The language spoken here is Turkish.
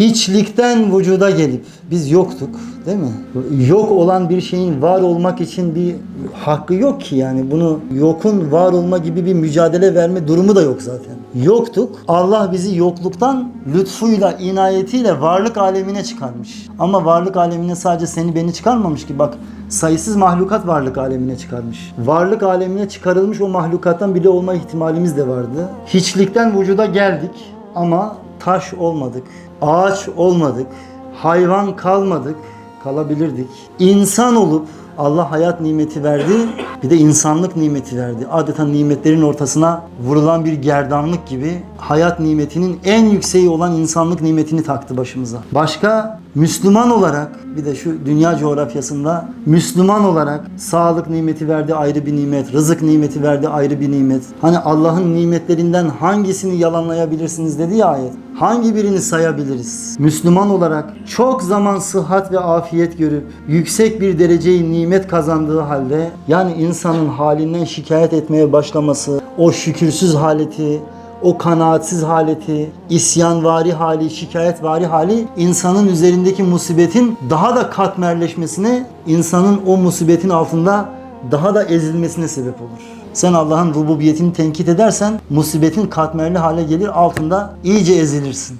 hiçlikten vücuda gelip biz yoktuk değil mi? Yok olan bir şeyin var olmak için bir hakkı yok ki yani bunu yokun var olma gibi bir mücadele verme durumu da yok zaten. Yoktuk. Allah bizi yokluktan lütfuyla, inayetiyle varlık alemine çıkarmış. Ama varlık alemine sadece seni beni çıkarmamış ki bak sayısız mahlukat varlık alemine çıkarmış. Varlık alemine çıkarılmış o mahlukattan bile olma ihtimalimiz de vardı. Hiçlikten vücuda geldik ama taş olmadık, ağaç olmadık, hayvan kalmadık, kalabilirdik. İnsan olup Allah hayat nimeti verdi, bir de insanlık nimeti verdi. Adeta nimetlerin ortasına vurulan bir gerdanlık gibi hayat nimetinin en yükseği olan insanlık nimetini taktı başımıza. Başka Müslüman olarak bir de şu dünya coğrafyasında Müslüman olarak sağlık nimeti verdi ayrı bir nimet, rızık nimeti verdi ayrı bir nimet. Hani Allah'ın nimetlerinden hangisini yalanlayabilirsiniz dedi ya ayet. Hangi birini sayabiliriz? Müslüman olarak çok zaman sıhhat ve afiyet görüp yüksek bir dereceyi nimet kazandığı halde yani insanın halinden şikayet etmeye başlaması, o şükürsüz haleti, o kanaatsiz haleti, isyanvari hali, şikayetvari hali insanın üzerindeki musibetin daha da katmerleşmesine, insanın o musibetin altında daha da ezilmesine sebep olur. Sen Allah'ın rububiyetini tenkit edersen musibetin katmerli hale gelir altında iyice ezilirsin.